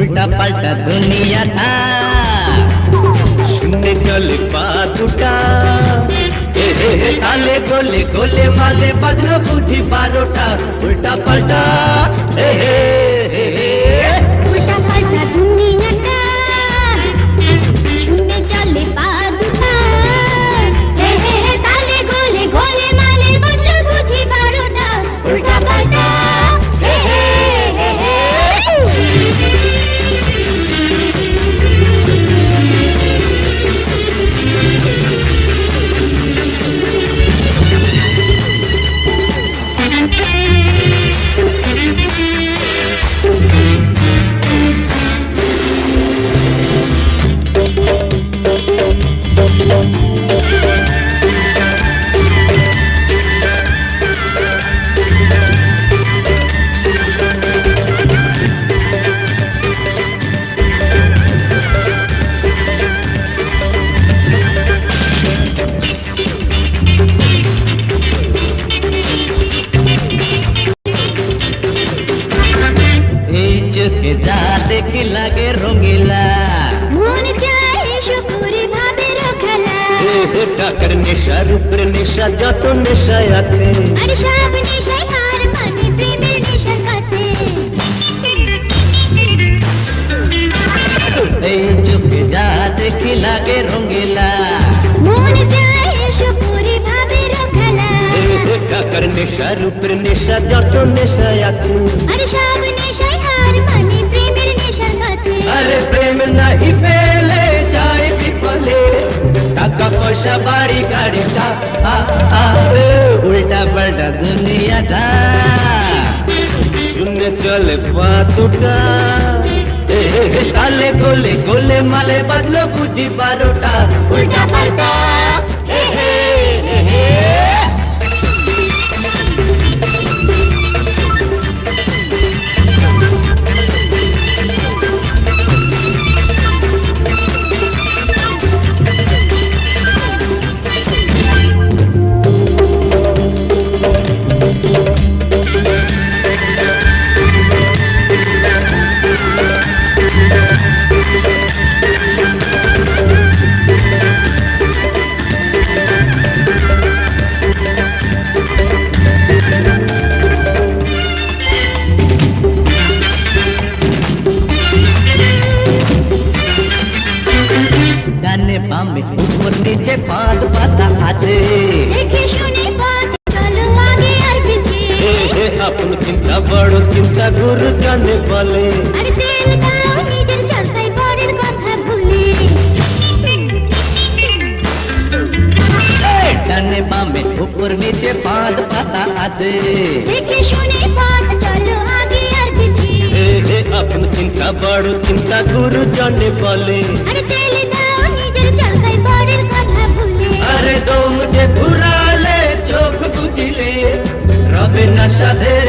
उल्टा पलटा दुनिया था। सुनने चल बात उठा। ताले गोले गोले माले बजरो बुझी बारोटा। उल्टा पलटा। রঙিলা মন চায় শুকুরি ভাবে খেলা। টাকার নেশা রূপের নেশা যত নেশায় আছে। আর সব নেশায় হার মানে প্রেমের নেশার কাছে। এই চোখে যা দেখি লাগে রঙিলা। মন চায় শুকুরি ভাবে খেলা। টাকার নেশা রূপের নেশা যত নেশায় আছে। আর সব নেশায় নাহি পেলে যায় বিপলে টাকা পয়সা বাড়ি গাড়ি উল্টা পাল্টা দুনিয়াটা শূন্য চলে পাতুটা তালে গোলে গোলে মালে বাদলো বুঝি বারোটা উল্টা পাল্টা উপর নিচে পাঁচ পাতা আছে দেখে শুনে পথ চলো আগে আর পিছিয়ে এ, হে, আপন চিন্তা বড় চিন্তা গুরু জানে বলে আর তেল দাও নিজের চর্চায় পরের কথা ভুলে ডানে বামে উপর নিচে পাঁচ পাতা আছে দেখে শুনে পথ চলো আগে আর পিছিয়ে এ, হে, আপন চিন্তা বড় চিন্তা গুরু জানে বলে আর যে ঘুরালে চোখ বুঝিলে রবে না সাধের